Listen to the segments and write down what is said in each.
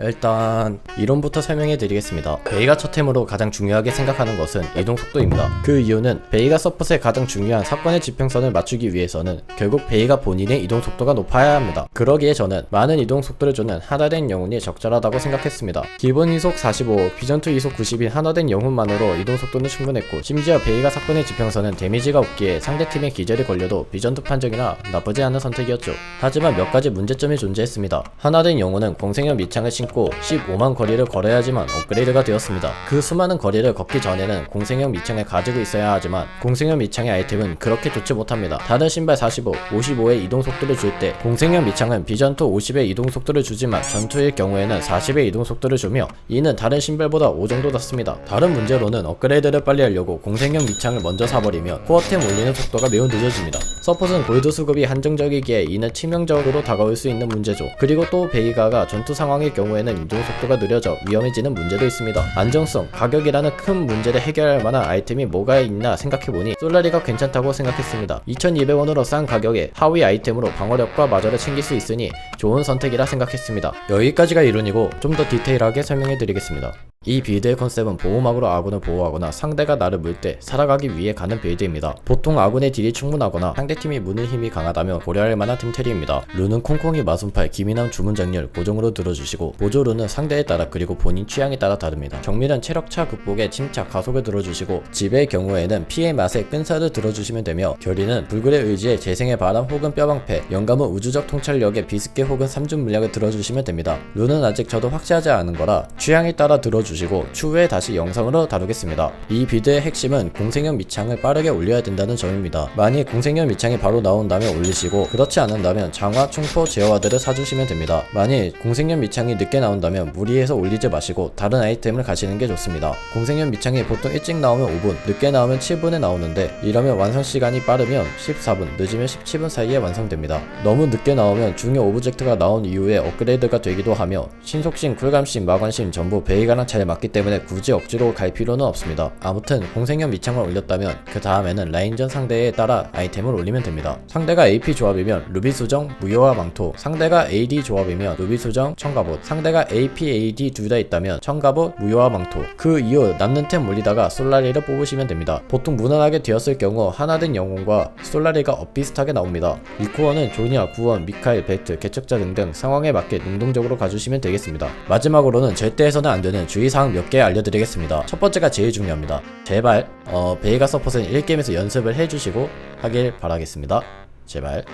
일단 이론부터 설명해 드리겠습니다. 베이가 첫 템으로 가장 중요하게 생각하는 것은 이동 속도입니다. 그 이유는 베이가 서폿의 가장 중요한 사건의 지평선을 맞추기 위해서는 결국 베이가 본인의 이동 속도가 높아야 합니다. 그러기에 저는 많은 이동 속도를 주는 하나된 영혼이 적절하다고 생각했습니다. 기본 이속 45, 비전투 이속 90인 하나된 영혼만으로 이동 속도는 충분했고 심지어 베이가 사건의 지평선은 데미지가 없기에 상대팀의 기절이 걸려도 비전투 판정이라 나쁘지 않은 선택이었죠. 하지만 몇 가지 문제점이 존재했습니다. 하나된 영혼은 공생형 밑창을 신고 15만 거리를 걸어야지만 업그레이드가 되었습니다. 그 수많은 거리를 걷기 전에는 공생형 밑창을 가지고 있어야 하지만 공생형 밑창의 아이템은 그렇게 좋지 못합니다. 다른 신발 45, 55의 이동 속도를 줄 때 공생형 밑창은 비전투 50의 이동 속도를 주지만 전투일 경우에는 40의 이동 속도를 주며 이는 다른 신발보다 5 정도 낮습니다. 다른 문제로는 업그레이드를 빨리 하려고 공생형 밑창을 먼저 사버리면 코어템 올리는 속도가 매우 늦어집니다. 서폿은 골드 수급이 한정적이기에 이는 치명적으로 다가올 수 있는 문제죠. 그리고 또 베이가가 전투 상황의 경우에는 이동 속도가 느려져 위험해지는 문제도 있습니다. 안정성, 가격이라는 큰 문제를 해결할 만한 아이템이 뭐가 있나 생각해보니 솔라리가 괜찮다고 생각했습니다. 2200원으로 싼 가격에 하위 아이템으로 방어력과 마저를 챙길 수 있으니 좋은 선택이라 생각했습니다. 여기까지가 이론이고 좀 더 디테일하게 설명해드리겠습니다. 이 빌드의 컨셉은 보호막으로 아군을 보호하거나 상대가 나를 물 때 살아가기 위해 가는 빌드입니다. 보통 아군의 딜이 충분하거나 상대팀이 무는 힘이 강하다면 고려할 만한 템테리입니다. 룬은 콩콩이 마순팔, 기민함 주문장렬 고정으로 들어주시고 보조 룬은 상대에 따라 그리고 본인 취향에 따라 다릅니다. 정밀은 체력차 극복에 침착 가속을 들어주시고 지배의 경우에는 피해 맛에 끈살을 들어주시면 되며 결의는 불굴의 의지에 재생의 바람 혹은 뼈방패 영감은 우주적 통찰력에 비스케 혹은 삼중 물약을 들어주시면 됩니다. 룬은 아직 저도 확실하지 않은 거라 취향에 따라 들어주시고 추후에 다시 영상으로 다루겠습니다. 이 빌드의 핵심은 공생형 밑창을 빠르게 올려야 된다는 점입니다. 만약 공생형 밑창이 바로 나온다면 올리시고 그렇지 않는다면 장화, 충포, 제어와드를 사주시면 됩니다. 만약 공생형 밑창이 늦게 나온다면 무리해서 올리지 마시고 다른 아이템을 가시는 게 좋습니다. 공생형 밑창이 보통 일찍 나오면 5분, 늦게 나오면 7분에 나오는데 이러면 완성 시간이 빠르면 14분, 늦으면 17분 사이에 완성됩니다. 너무 늦게 나오면 중요 오브젝트가 나온 이후에 업그레이드가 되기도 하며 신속심, 쿨감심, 마관심 전부 베이가랑 잘 맞기 때문에 굳이 억지로 갈 필요는 없습니다. 아무튼 공생형 밑창을 올렸다면 그 다음에는 라인전 상대에 따라 아이템을 올리면 됩니다. 상대가 AP 조합이면 루비 수정, 무효화 망토, 상대가 AD 조합이면 루비 수정, 청갑옷, 상대가 AP, AD 둘 다 있다면 청갑옷, 무효화 망토. 그 이후 남는 템 올리다가 솔라리를 뽑으시면 됩니다. 보통 무난하게 되었을 경우 하나된 영웅과 솔라리가 엇비슷하게 나옵니다. 이 코어는 조니아, 구원, 미카엘, 벨트, 개척자 등등 상황에 맞게 능동적으로 가주시면 되겠습니다. 마지막으로는 절대 해서는 안 되는 주의 사항 몇 개 알려드리겠습니다. 첫 번째가 제일 중요합니다. 제발 어, 베이가 서폿은 1게임에서 연습을 해주시고 하길 바라겠습니다. 제발.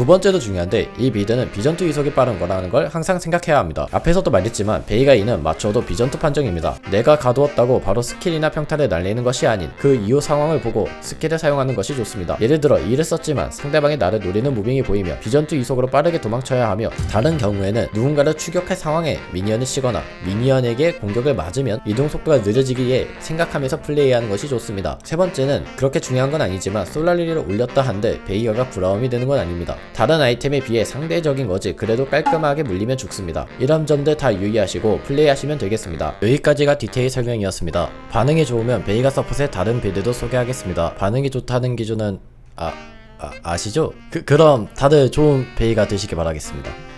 두 번째도 중요한데 이 비드는 비전투 이속이 빠른 거라는 걸 항상 생각해야 합니다. 앞에서도 말했지만 베이가 이는 맞춰도 비전투 판정입니다. 내가 가두었다고 바로 스킬이나 평타를 날리는 것이 아닌 그 이후 상황을 보고 스킬을 사용하는 것이 좋습니다. 예를 들어 이를 썼지만 상대방이 나를 노리는 무빙이 보이며 비전투 이속으로 빠르게 도망쳐야 하며 다른 경우에는 누군가를 추격할 상황에 미니언을 치거나 미니언에게 공격을 맞으면 이동 속도가 느려지기에 생각하면서 플레이하는 것이 좋습니다. 세 번째는 그렇게 중요한 건 아니지만 솔라리를 올렸다 한들 베이가가 브라움이 되는 건 아닙니다. 다른 아이템에 비해 상대적인 거지 그래도 깔끔하게 물리면 죽습니다. 이런 점들 다 유의하시고 플레이하시면 되겠습니다. 여기까지가 디테일 설명이었습니다. 반응이 좋으면 베이가 서폿의 다른 빌드도 소개하겠습니다. 반응이 좋다는 기준은 아, 아 아시죠? 그, 그럼 다들 좋은 베이가 되시길 바라겠습니다.